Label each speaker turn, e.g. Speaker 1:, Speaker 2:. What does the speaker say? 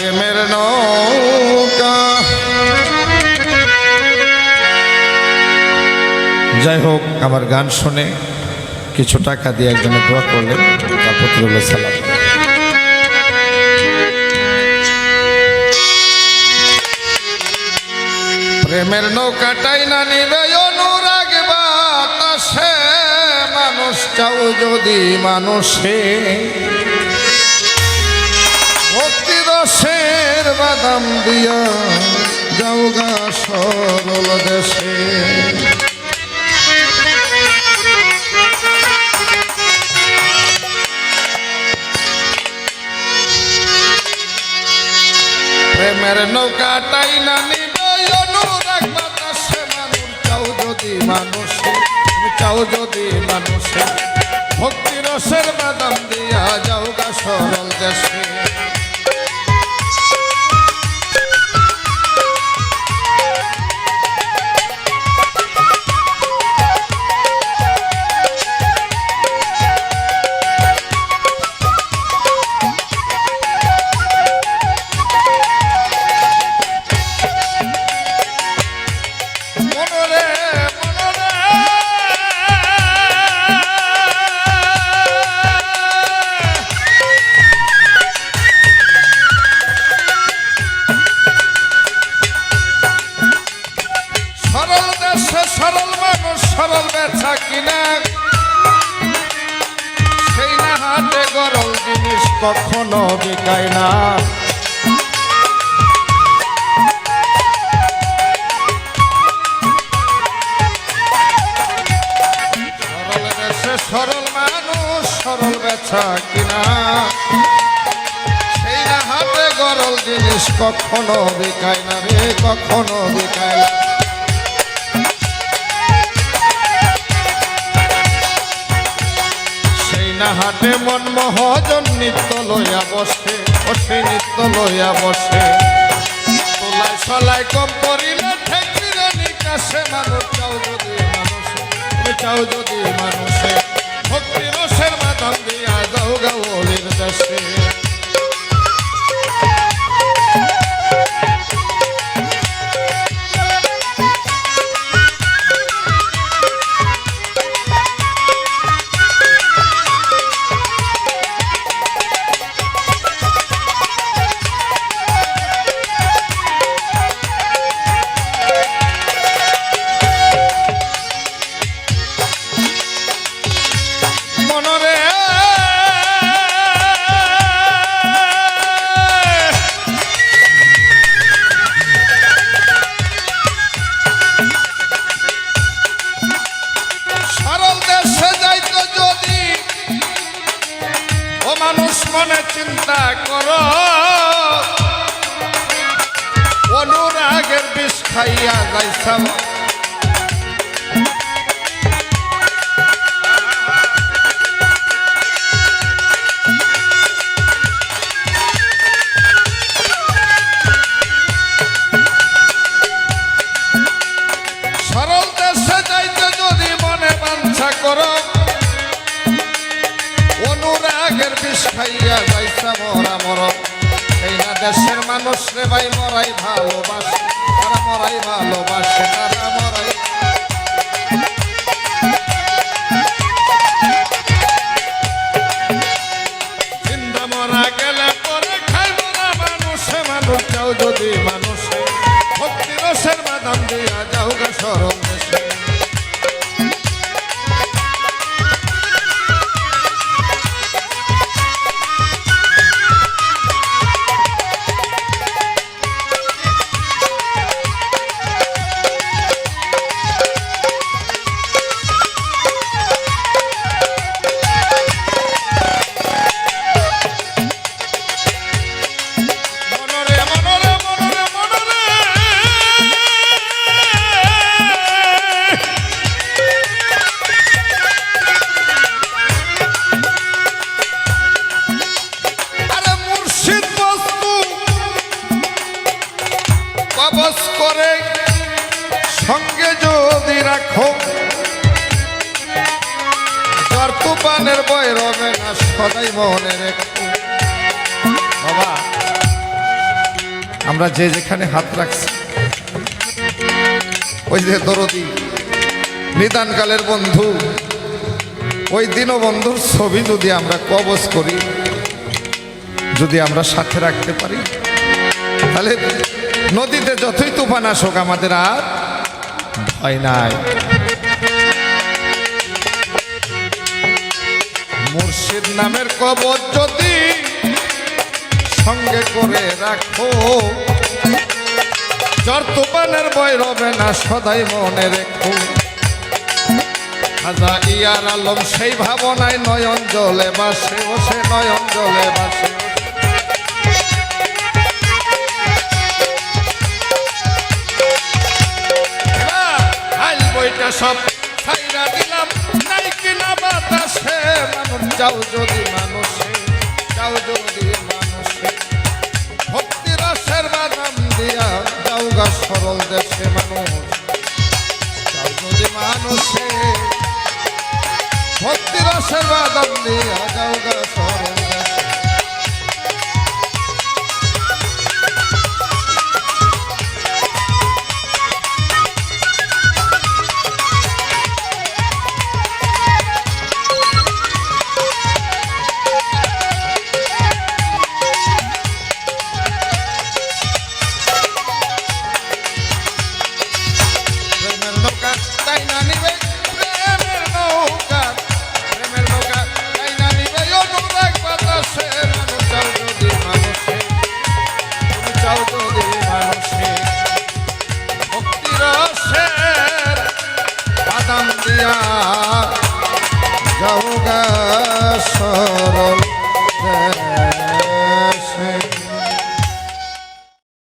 Speaker 1: প্রেমের নৌকা। যাই হোক, আমার গান শুনে কিছু টাকা দিয়ে একজনে দোয়া করলেন, তারপর রইল সালাম। প্রেমের নৌকাটাই না নিবে অনুরাগ বাতাসে মানুষ চাও যদি মানুষে রসের বাদাম দিয়া যাওগা সরল দেশে। প্রেমের নৌকাটাই না নিবে যদি মানুষে ভক্তি রসের বাদাম দিয়া যাওগা সরল দেশে। কখনো বিকায় না। সরল মানুষ, সরল বেচা কিনা। সেই হাতে গরল জিনিস কখনো বিকায় না রে, কখনো বিকায় না। না হাটে মন মহাজন নিত্য লইয়া বসে সেই নিত্য লইয়া বসে। তোলাই সলাই কম করিলে ঠেকিলে নিকাশে মানুষ চাও যদি মানুষে চাও যদি মানুষে। ভক্তি মনে চিন্তা করো। অনুরাগের বিষ খাইয়া যাইছাম দেশের মানুষ রে ভাই, মরাই ভালোবাসে। তারা মরাই ভালোবাসে, তারা মরাই জিন্দা মরা যদি মানুষে। ভক্তি রসের বাদাম দিয়া যাও গা সরম সঙ্গে যদি রাখো জ্বর তুফানের বয় রবে না, সদাই মনে রেখো। বাবা, আমরা যে যেখানে হাত রাখছি, ওই যে দরদি, নিদানকালের বন্ধু, ওই দীনবন্ধুর ছবি যদি আমরা কবজ করি, যদি আমরা সাথে রাখতে পারি, তাহলে নদীতে যতই তুফান আসুক, আমাদের আর ভয় মুর্শিদ নামের কবচ যদি সঙ্গে করে রাখো জ্বর তুফানের বয় রবে না সদাই মনে রেখো। খাজা ইয়ার আলম সেই ভাবনায় নয়ন জলে বাসে বসে নয়ন জলে বাসে। সব ছাইরা দিলাম। নাই কিনা বাতাসে মানুষ, যাও যদি মানুষে, যাও যদি মানুষে। ভক্তি রসের বাদাম দিয়া যাও গা সরল দেশে মানুষ। যাও যদি মানুষে, ভক্তি রসের বাদাম দিয়া যাও গা সরল যাও গা সরল।